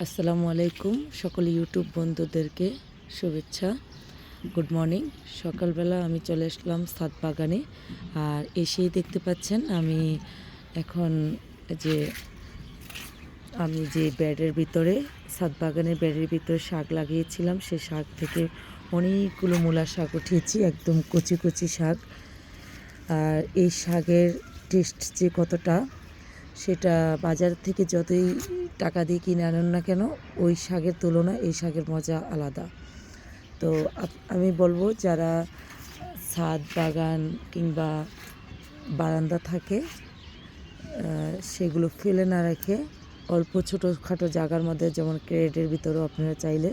আসসালামু আলাইকুম সকল ইউটিউব বন্ধুদেরকে শুভেচ্ছা। গুড মর্নিং সকালবেলা আমি চলে আসলাম সাত বাগানে আর এসেই দেখতে পাচ্ছেন আমি এখন যে আমি যে ব্যাডের ভিতরে, সাত বাগানের ব্যাডের ভিতরে শাক লাগিয়েছিলাম, সে শাক থেকে অনেকগুলো মূলা শাক উঠিয়েছি, একদম কচি কচি শাক। আর এই শাকের টেস্ট যে কতটা, সেটা বাজার থেকে যতই টাকা দিয়ে কিনে আনুন না কেন? ওই শাকের তুলনায় এই শাকের মজা আলাদা। তো আমি বলব, যারা ছাদ বাগান কিংবা বারান্দা থাকে সেগুলো ফেলে না রেখে অল্প ছোটোখাটো জায়গার মধ্যে, যেমন ক্রেডের ভিতরেও আপনারা চাইলে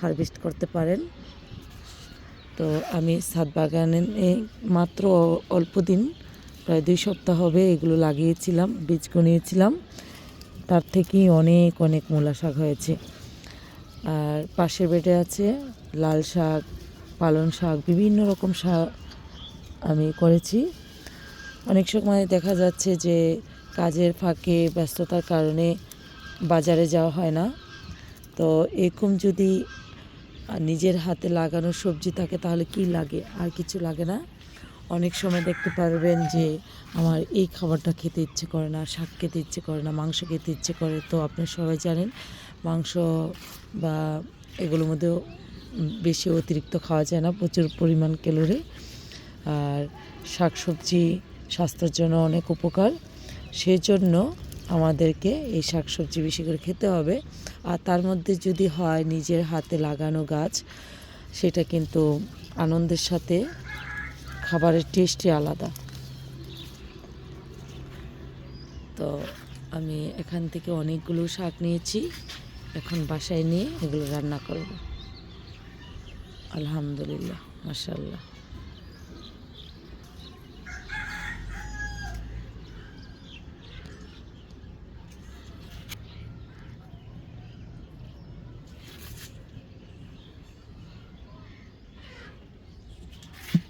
হারভেস্ট করতে পারেন। তো আমি ছাদ বাগানে মাত্র অল্প দিন, প্রায় দুই সপ্তাহ হবে এগুলো লাগিয়েছিলাম, বীজ নিয়েছিলাম তার থেকেই অনেক অনেক মূলা শাক হয়েছে। আর পাশের বেডে আছে লাল শাক, পালং শাক, বিভিন্ন রকম শাক আমি করেছি। অনেক সময় দেখা যাচ্ছে যে কাজের ফাঁকে ব্যস্ততার কারণে বাজারে যাওয়া হয় না। তো এরকম যদি নিজের হাতে লাগানো সবজি থাকে তাহলে কি লাগে? আর কিছু লাগে না। অনেক সময় দেখতে পারবেন যে আমার এই খাবারটা খেতে ইচ্ছে করে না, শাক খেতে ইচ্ছে করে না, মাংস খেতে ইচ্ছে করে। তো আপনি সবাই জানেন, মাংস বা এগুলোর মধ্যেও বেশি অতিরিক্ত খাওয়া যায় না, প্রচুর পরিমাণ ক্যালোরি। আর শাকসবজি স্বাস্থ্যের জন্য অনেক উপকার। সেই জন্য আমাদেরকে এই শাকসবজি বেশি করে খেতে হবে। আর তার মধ্যে যদি হয় নিজের হাতে লাগানো গাছ, সেটা কিন্তু আনন্দের সাথে খাবারের টেস্টই আলাদা। তো আমি এখান থেকে অনেকগুলো শাক নিয়েছি। এখন বাসায় নিয়ে এগুলো রান্না করব। আলহামদুলিল্লাহ মাশাল্লাহ